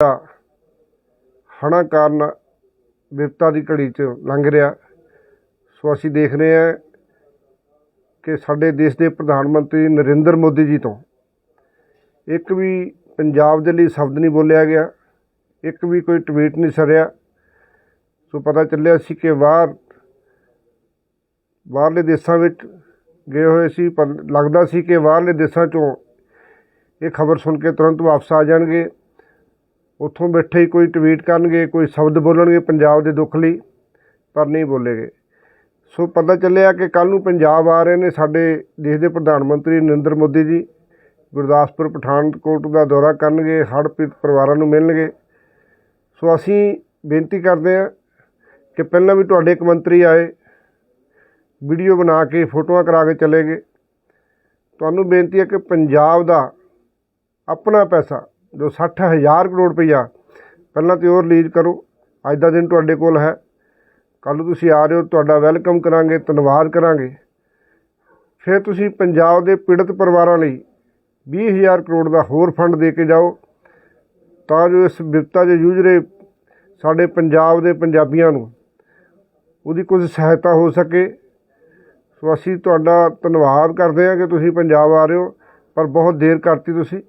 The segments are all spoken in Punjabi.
ਦਾ ਹੜ੍ਹਾਂ ਕਾਰਨ ਵਿਪਤਾ ਦੀ ਘੜੀ 'ਚ ਲੰਘ ਰਿਹਾ। ਸੋ ਅਸੀਂ ਦੇਖ ਰਹੇ ਹਾਂ ਕਿ ਸਾਡੇ ਦੇਸ਼ ਦੇ ਪ੍ਰਧਾਨ ਮੰਤਰੀ ਨਰਿੰਦਰ ਮੋਦੀ ਜੀ ਤੋਂ ਇੱਕ ਵੀ ਪੰਜਾਬ ਦੇ ਲਈ ਸ਼ਬਦ ਨਹੀਂ ਬੋਲਿਆ ਗਿਆ, ਇੱਕ ਵੀ ਕੋਈ ਟਵੀਟ ਨਹੀਂ ਸਰਿਆ। ਸੋ ਪਤਾ ਚੱਲਿਆ ਸੀ ਕਿ ਬਾਹਰ, ਬਾਹਰਲੇ ਦੇਸ਼ਾਂ ਵਿੱਚ ਗਏ ਹੋਏ ਸੀ, ਪਰ ਲੱਗਦਾ ਸੀ ਕਿ ਬਾਹਰਲੇ ਦੇਸ਼ਾਂ 'ਚੋਂ ਇਹ ਖਬਰ ਸੁਣ ਕੇ ਤੁਰੰਤ ਵਾਪਸ ਆ ਜਾਣਗੇ। ਉੱਥੋਂ ਬੈਠੇ ਹੀ ਕੋਈ ਟਵੀਟ ਕਰਨਗੇ, ਕੋਈ ਸ਼ਬਦ ਬੋਲਣਗੇ ਪੰਜਾਬ ਦੇ ਦੁੱਖ ਲਈ, ਪਰ ਨਹੀਂ ਬੋਲੇਗੇ। ਸੋ ਪਤਾ ਚੱਲਿਆ ਕਿ ਕੱਲ ਨੂੰ ਪੰਜਾਬ ਆ ਰਹੇ ਨੇ ਸਾਡੇ ਦੇਸ਼ ਦੇ ਪ੍ਰਧਾਨ ਮੰਤਰੀ ਨਰਿੰਦਰ ਮੋਦੀ ਜੀ। ਗੁਰਦਾਸਪੁਰ, ਪਠਾਨਕੋਟ ਦਾ ਦੌਰਾ ਕਰਨਗੇ ਹੜ੍ਹ ਪੀੜਤ ਪਰਿਵਾਰਾਂ ਨੂੰ ਮਿਲਣਗੇ। ਸੋ ਅਸੀਂ ਬੇਨਤੀ ਕਰਦੇ ਹਾਂ ਕਿ ਪਹਿਲਾਂ ਵੀ ਤੁਹਾਡੇ ਇੱਕ ਮੰਤਰੀ ਆਏ, ਵੀਡੀਓ ਬਣਾ ਕੇ, ਫੋਟੋਆਂ ਕਰਾ ਕੇ ਚਲੇ ਗਏ। ਤੁਹਾਨੂੰ ਬੇਨਤੀ ਹੈ ਕਿ ਪੰਜਾਬ ਦਾ ਆਪਣਾ ਪੈਸਾ ਜੋ 60000 ਕਰੋੜ ਰੁਪਈਆ। ਪਹਿਲਾਂ ਤੇ ਉਹ ਰਿਲੀਜ਼ ਕਰੋ। ਅੱਜ ਦਾ ਦਿਨ ਤੁਹਾਡੇ ਕੋਲ ਹੈ। ਕੱਲ੍ਹ ਤੁਸੀਂ ਆ ਰਹੇ ਹੋ, ਤੁਹਾਡਾ ਵੈਲਕਮ ਕਰਾਂਗੇ, ਧੰਨਵਾਦ ਕਰਾਂਗੇ। ਫਿਰ ਤੁਸੀਂ ਪੰਜਾਬ ਦੇ ਪੀੜਤ ਪਰਿਵਾਰਾਂ ਲਈ 20000 ਕਰੋੜ ਦਾ ਹੋਰ ਫੰਡ ਦੇ ਕੇ ਜਾਓ। ਤਾਂ ਜੋ ਇਸ ਵਿਪਤਾ 'ਚ ਜੂਝ ਰਹੇ ਸਾਡੇ ਪੰਜਾਬ ਦੇ ਪੰਜਾਬੀਆਂ ਨੂੰ ਉਹਦੀ ਕੁਝ ਸਹਾਇਤਾ ਹੋ ਸਕੇ। ਸੋ ਅਸੀਂ ਤੁਹਾਡਾ ਧੰਨਵਾਦ ਕਰਦੇ ਹਾਂ ਕਿ ਤੁਸੀਂ ਪੰਜਾਬ ਆ ਰਹੇ ਹੋ, ਪਰ ਬਹੁਤ ਦੇਰ ਕਰਤੀ ਤੁਸੀਂ।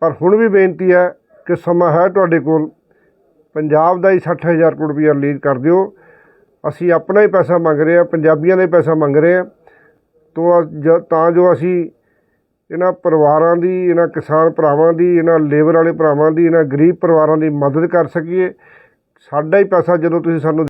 ਪਰ ਹੁਣ ਵੀ ਬੇਨਤੀ ਹੈ ਕਿ ਸਮਾਂ ਹੈ ਤੁਹਾਡੇ ਕੋਲ। ਪੰਜਾਬ ਦਾ ਹੀ 60000 ਕਰੋੜ ਰੁਪਈਆ ਰਿਲੀਜ਼ ਕਰ ਦਿਓ। ਅਸੀਂ ਆਪਣਾ ਹੀ ਪੈਸਾ ਮੰਗ ਰਹੇ ਹਾਂ, ਪੰਜਾਬੀਆਂ ਦਾ ਹੀ ਪੈਸਾ ਮੰਗ ਰਹੇ ਹਾਂ। ਤੋਂ ਤਾਂ ਜੋ ਅਸੀਂ ਇਹਨਾਂ ਪਰਿਵਾਰਾਂ ਦੀ, ਇਹਨਾਂ ਕਿਸਾਨ ਭਰਾਵਾਂ ਦੀ, ਇਹਨਾਂ ਲੇਬਰ ਵਾਲੇ ਭਰਾਵਾਂ ਦੀ, ਇਹਨਾਂ ਗਰੀਬ ਪਰਿਵਾਰਾਂ ਦੀ ਮਦਦ ਕਰ ਸਕੀਏ। ਸਾਡਾ ਹੀ ਪੈਸਾ ਜਦੋਂ ਤੁਸੀਂ ਸਾਨੂੰ